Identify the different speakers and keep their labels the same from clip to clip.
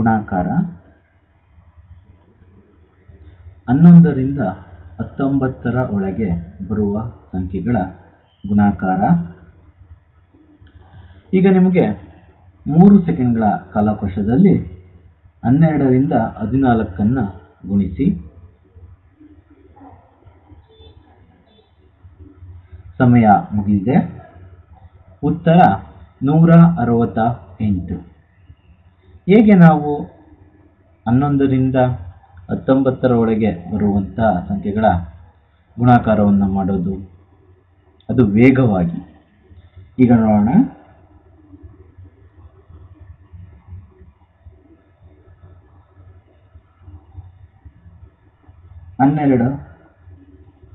Speaker 1: ಗುಣಾಕಾರ ಹನ್ನೊಂದರಿಂದ ಹತ್ತೊಂಬತ್ತರ ಒಳಗೆ ಬರುವ ಸಂಖ್ಯೆಗಳ ಗುಣಾಕಾರ. ಈಗ ನಿಮಗೆ ಮೂರು ಸೆಕೆಂಡ್ಗಳ ಕಾಲಕೋಶದಲ್ಲಿ ಹನ್ನೆರಡರಿಂದ ಹದಿನಾಲ್ಕನ್ನು ಗುಣಿಸಿ. ಸಮಯ ಮುಗಿದಿದೆ. ಉತ್ತರ ನೂರ ಅರವತ್ತ ಎಂಟು. ಹೇಗೆ ನಾವು ಹನ್ನೊಂದರಿಂದ ಹತ್ತೊಂಬತ್ತರ ಒಳಗೆ ಬರುವಂಥ ಸಂಖ್ಯೆಗಳ ಗುಣಾಕಾರವನ್ನು ಮಾಡೋದು? ಅದು ವೇಗವಾಗಿ. ಈಗ ನೋಡೋಣ. ಹನ್ನೆರಡು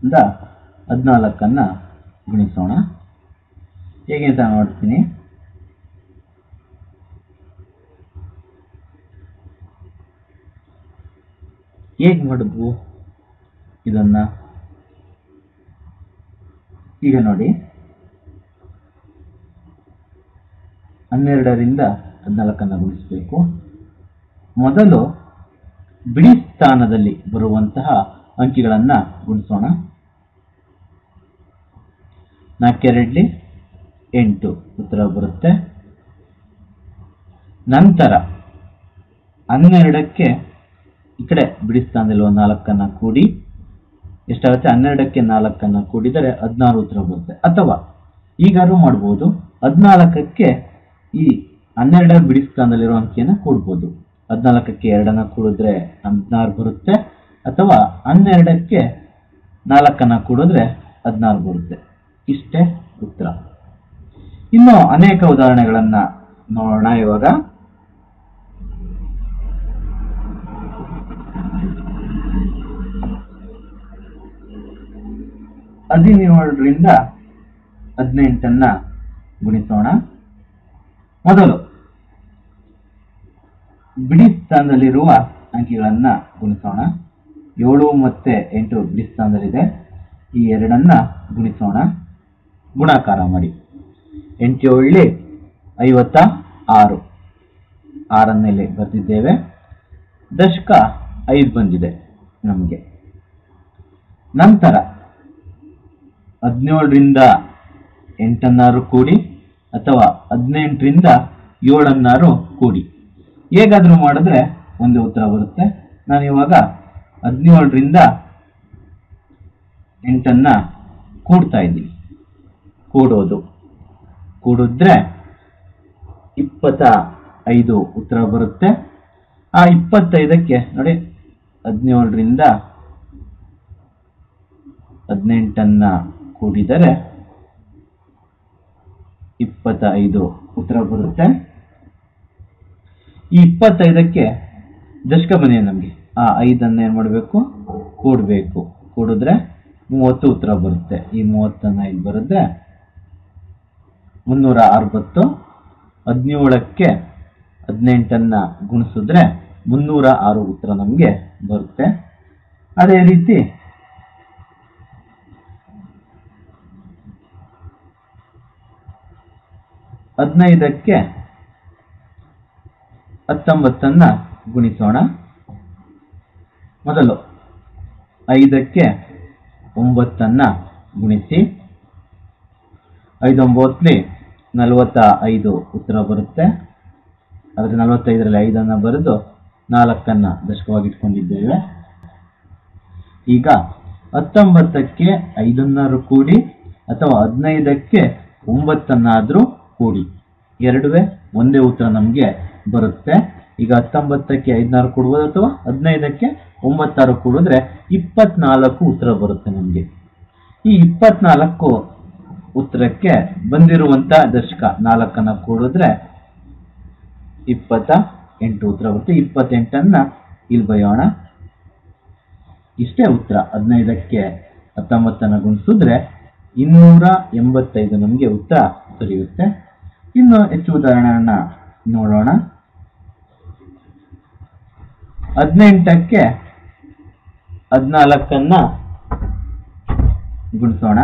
Speaker 1: ಇಂದ ಹದಿನಾಲ್ಕನ್ನು ಗುಣಿಸೋಣ. ಹೇಗೆ ಅಂತ ನೋಡ್ತೀನಿ. ಹೇಗೆ ಮಾಡಿದ್ವು ಇದನ್ನು ಈಗ ನೋಡಿ. ಹನ್ನೆರಡರಿಂದ ಹದಿನಾಲ್ಕನ್ನು ಗುಣಿಸಬೇಕು. ಮೊದಲು ಬಿಡಿ ಸ್ಥಾನದಲ್ಲಿ ಬರುವಂತಹ ಅಂಕಿಗಳನ್ನು ಗುಣಿಸೋಣ. ನಾಲ್ಕೆರಡ್ಲಿ ಎಂಟು ಉತ್ತರ ಬರುತ್ತೆ. ನಂತರ ಹನ್ನೆರಡಕ್ಕೆ ಈ ಕಡೆ ಬಿಡಿ ಒಂದು ನಾಲ್ಕನ್ನು ಕೂಡಿ, ಎಷ್ಟಾಗುತ್ತೆ? ಹನ್ನೆರಡಕ್ಕೆ ನಾಲ್ಕನ್ನು ಕೂಡಿದರೆ ಹದಿನಾರು ಉತ್ತರ ಬರುತ್ತೆ. ಅಥವಾ ಈಗಾದ್ರೂ ಮಾಡ್ಬೋದು, ಹದಿನಾಲ್ಕಕ್ಕೆ ಈ ಹನ್ನೆರಡ ಬಿಡಿ ಸ್ಥಾನದಲ್ಲಿರೋ ಅಂಕಿಯನ್ನು ಕೂಡ್ಬೋದು. ಹದಿನಾಲ್ಕಕ್ಕೆ ಎರಡನ್ನ ಕೂಡಿದ್ರೆ ಹದಿನಾರು ಬರುತ್ತೆ, ಅಥವಾ ಹನ್ನೆರಡಕ್ಕೆ ನಾಲ್ಕನ್ನು ಕೂಡಿದ್ರೆ ಹದಿನಾರು ಬರುತ್ತೆ. ಇಷ್ಟೇ ಉತ್ತರ. ಇನ್ನು ಅನೇಕ ಉದಾಹರಣೆಗಳನ್ನ ನೋಡೋಣ ಇವಾಗ. ಹದಿನೇಳರಿಂದ ಹದಿನೆಂಟನ್ನ ಗುಣಿಸೋಣ. ಮೊದಲು ಬಿಡಿ ಸ್ಥಾನದಲ್ಲಿರುವ ಅಂಕಿಗಳನ್ನ ಗುಣಿಸೋಣ. ಏಳು ಮತ್ತೆ ಎಂಟು ಬಿಡಿ ಸ್ಥಾನದಲ್ಲಿದೆ. ಈ ಎರಡನ್ನ ಗುಣಿಸೋಣ. ಗುಣಾಕಾರ ಮಾಡಿ. ಎಂಟು ಏಳಿ ಐವತ್ತ ಆರು. ಆರನ್ನಲ್ಲಿ ಬರೆದಿದ್ದೇವೆ. ದಶಕ ಐದು ಬಂದಿದೆ ನಮಗೆ. ನಂತರ ಹದಿನೇಳರಿಂದ ಎಂಟನ್ನಾರು ಕೂಡಿ ಅಥವಾ ಹದಿನೆಂಟರಿಂದ ಏಳನ್ನಾರು ಕೂಡಿ. ಹೇಗಾದರೂ ಮಾಡಿದ್ರೆ ಒಂದೇ ಉತ್ತರ ಬರುತ್ತೆ. ನಾನು ಇವಾಗ ಹದಿನೇಳರಿಂದ ಎಂಟನ್ನು ಕೂಡ್ತಾ ಇದ್ದೀನಿ. ಕೂಡೋದು. ಕೂಡಿದ್ರೆ ಇಪ್ಪತ್ತ ಐದು ಉತ್ತರ ಬರುತ್ತೆ. ಆ ಇಪ್ಪತ್ತೈದಕ್ಕೆ ನೋಡಿ, ಹದಿನೇಳರಿಂದ ಹದಿನೆಂಟನ್ನ ಕೂಡಿದರೆ ಇಪ್ಪತ್ತೈದು ಉತ್ತರ ಬರುತ್ತೆ. ಈ ಇಪ್ಪತ್ತೈದಕ್ಕೆ ದಶಕ ಬಂದಿದೆ ನಮಗೆ. ಆ ಐದನ್ನು ಏನು ಮಾಡಬೇಕು? ಕೂಡಬೇಕು. ಕೂಡಿದ್ರೆ ಮೂವತ್ತು ಉತ್ತರ ಬರುತ್ತೆ. ಈ ಮೂವತ್ತನ್ನು ಇಲ್ಲಿ ಬರುತ್ತೆ ಮುನ್ನೂರ ಅರವತ್ತು. ಹದಿನೇಳಕ್ಕೆ ಹದಿನೆಂಟನ್ನು ಗುಣಿಸಿದ್ರೆ ಮುನ್ನೂರ ಆರು ಉತ್ತರ ನಮಗೆ ಬರುತ್ತೆ. ಅದೇ ರೀತಿ ಹದಿನೈದಕ್ಕೆ ಹತ್ತೊಂಬತ್ತನ್ನ ಗುಣಿಸೋಣ. ಮೊದಲು ಐದಕ್ಕೆ ಒಂಬತ್ತನ್ನ ಗುಣಿಸಿ ಐದೊಂಬತ್ತಲಿ ನಲವತ್ತ ಐದು ಉತ್ತರ ಬರುತ್ತೆ. ಆದರೆ ನಲವತ್ತೈದರಲ್ಲಿ ಐದನ್ನು ಬರೆದು ನಾಲ್ಕನ್ನು ದಶಕವಾಗಿ ಇಟ್ಕೊಂಡಿದ್ದೇವೆ ಈಗ ಹತ್ತೊಂಬತ್ತಕ್ಕೆ ಐದನ್ನಾರು ಕೂಡಿ ಅಥವಾ ಹದಿನೈದಕ್ಕೆ ಒಂಬತ್ತನ್ನಾದರೂ ಕೂಡಿ. ಎರಡುವೇ ಒಂದೇ ಉತ್ತರ ನಮಗೆ ಬರುತ್ತೆ. ಈಗ ಹತ್ತೊಂಬತ್ತಕ್ಕೆ ಐದ್ನಾರು ಕೊಡ್ಬೋದು ಅಥವಾ ಹದಿನೈದಕ್ಕೆ ಒಂಬತ್ತಾರು ಕೊಡಿದ್ರೆ ಇಪ್ಪತ್ನಾಲ್ಕು ಉತ್ತರ ಬರುತ್ತೆ ನಮಗೆ. ಈ ಇಪ್ಪತ್ನಾಲ್ಕು ಉತ್ತರಕ್ಕೆ ಬಂದಿರುವಂತ ದಶಕ ನಾಲ್ಕನ್ನ ಕೂಡಿದ್ರೆ ಇಪ್ಪತ್ತ ಎಂಟು ಉತ್ತರ ಬರುತ್ತೆ. ಇಪ್ಪತ್ತೆಂಟನ್ನ ಇಲ್ಲಿ ಬಯೋಣ ಇಷ್ಟೇ ಉತ್ತರ. ಹದಿನೈದಕ್ಕೆ ಹತ್ತೊಂಬತ್ತನ್ನು ಗುಣಿಸಿದ್ರೆ ಇನ್ನೂರ ಎಂಬತ್ತೈದು ನಮಗೆ ಉತ್ತರ ದೊರೆಯುತ್ತೆ. ಇನ್ನು ಹೆಚ್ಚು ಉದಾಹರಣೆಯನ್ನ ನೋಡೋಣ. ಹದಿನೆಂಟಕ್ಕೆ ಹದಿನಾಲ್ಕನ್ನ ಗುಣಿಸೋಣ.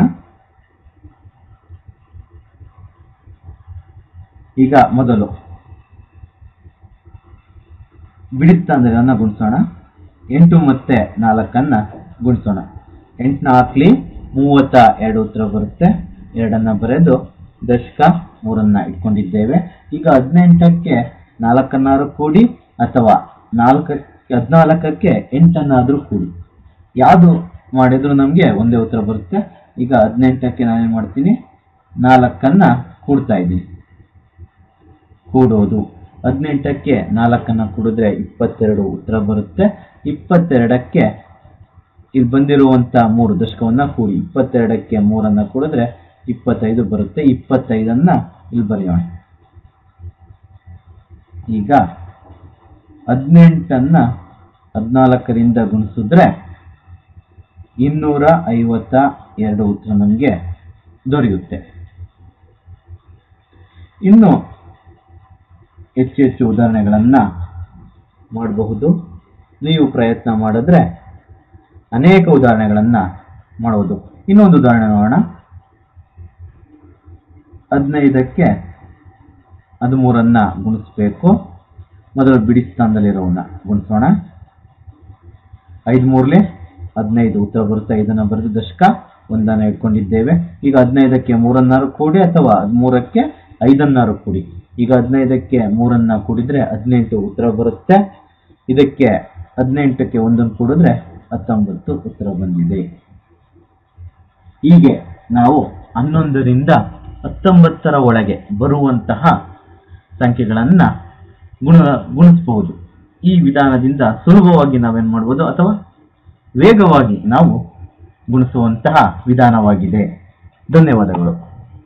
Speaker 1: ಈಗ ಮೊದಲು ಬಿಡಿ ಸ್ಥಾನದಲ್ಲಿ ಗುಣಿಸೋಣ. ಎಂಟು ಮತ್ತೆ ನಾಲ್ಕನ್ನ ಗುಣಿಸೋಣ. ಎಂಟು ನಾಲ್ಕಲಿ ಮೂವತ್ತ ಎರಡು ಉತ್ತರ ಬರುತ್ತೆ. ಎರಡನ್ನ ಬರೆದು ದಶಕ ಮೂರನ್ನ ಇಟ್ಕೊಂಡಿದ್ದೇವೆ. ಈಗ ಹದಿನೆಂಟಕ್ಕೆ ನಾಲ್ಕನ್ನಾರು ಕೂಡಿ ಅಥವಾ ನಾಲ್ಕಕ್ಕೆ ಹದಿನಾಲ್ಕಕ್ಕೆ ಎಂಟನ್ನಾದರೂ ಕೂಡಿ. ಯಾವುದು ಮಾಡಿದ್ರು ನಮಗೆ ಒಂದೇ ಉತ್ತರ ಬರುತ್ತೆ. ಈಗ ಹದಿನೆಂಟಕ್ಕೆ ನಾನೇನು ಮಾಡ್ತೀನಿ? ನಾಲ್ಕನ್ನ ಕೂಡ್ತಾ ಇದ್ದೀನಿ. ಕೂಡೋದು. ಹದಿನೆಂಟಕ್ಕೆ ನಾಲ್ಕನ್ನ ಕೂಡಿದ್ರೆ ಇಪ್ಪತ್ತೆರಡು ಉತ್ತರ ಬರುತ್ತೆ. ಇಪ್ಪತ್ತೆರಡಕ್ಕೆ ಇಲ್ಲಿ ಬಂದಿರುವಂತ ಮೂರು ದಶಕವನ್ನ ಕೂಡಿ. ಇಪ್ಪತ್ತೆರಡಕ್ಕೆ ಮೂರನ್ನ ಕೂಡಿದ್ರೆ ಇಪ್ಪತ್ತೈದು ಬರುತ್ತೆ. ಇಪ್ಪತ್ತೈದನ್ನ ಇಲ್ಲಿ ಬರೆಯೋಣ. ಈಗ ಹದಿನೆಂಟನ್ನ ಹದಿನಾಲ್ಕರಿಂದ ಗುಣಿಸಿದ್ರೆ ಇನ್ನೂರ ಐವತ್ತ ಎರಡು ಉತ್ತರ ನಮಗೆ ದೊರೆಯುತ್ತೆ. ಇನ್ನು ಹೆಚ್ಚು ಹೆಚ್ಚು ಉದಾಹರಣೆಗಳನ್ನು ಮಾಡಬಹುದು. ನೀವು ಪ್ರಯತ್ನ ಮಾಡಿದ್ರೆ ಅನೇಕ ಉದಾಹರಣೆಗಳನ್ನು ಮಾಡೋದು ಇನ್ನೊಂದು ಉದಾಹರಣೆ ನೋಡೋಣ. ಹದಿನೈದಕ್ಕೆ ಹದಿಮೂರನ್ನ ಗುಣಿಸ್ಬೇಕು. ಮೊದಲು ಬಿಡಿ ಸ್ಥಾನದಲ್ಲಿರೋವನ್ನ ಗುಣಿಸೋಣ. ಐದು ಮೂರ್ಲೆ ಹದಿನೈದು ಉತ್ತರ ಬರುತ್ತೆ, ಐದನ್ನ ಬರೆದು ದಶಕ ಒಂದನ್ನು ಇಟ್ಕೊಂಡಿದ್ದೇವೆ. ಈಗ ಹದಿನೈದಕ್ಕೆ ಮೂರನ್ನಾರು ಕೂಡಿ ಅಥವಾ ಹದಿಮೂರಕ್ಕೆ ಐದನ್ನಾರು ಕೂಡಿ? ಈಗ ಹದಿನೈದಕ್ಕೆ ಮೂರನ್ನ ಕೂಡಿದ್ರೆ ಹದಿನೆಂಟು ಉತ್ತರ ಬರುತ್ತೆ. ಇದಕ್ಕೆ ಹದಿನೆಂಟಕ್ಕೆ ಒಂದನ್ನು ಕೂಡಿದ್ರೆ ಹತ್ತೊಂಬತ್ತು ಉತ್ತರ ಬಂದಿದೆ. ಹೀಗೆ ನಾವು ಹನ್ನೊಂದರಿಂದ ಹತ್ತೊಂಬತ್ತರ ಒಳಗೆ ಬರುವಂತಹ ಸಂಖ್ಯೆಗಳನ್ನು ಗುಣ, ಗುಣಿಸಬಹುದು. ಈ ವಿಧಾನದಿಂದ ಸುಲಭವಾಗಿ ನಾವೇನು ಮಾಡ್ಬೋದು ಅಥವಾ ವೇಗವಾಗಿ ನಾವು ಗುಣಿಸುವಂತಹ ವಿಧಾನವಾಗಿದೆ. ಧನ್ಯವಾದಗಳು.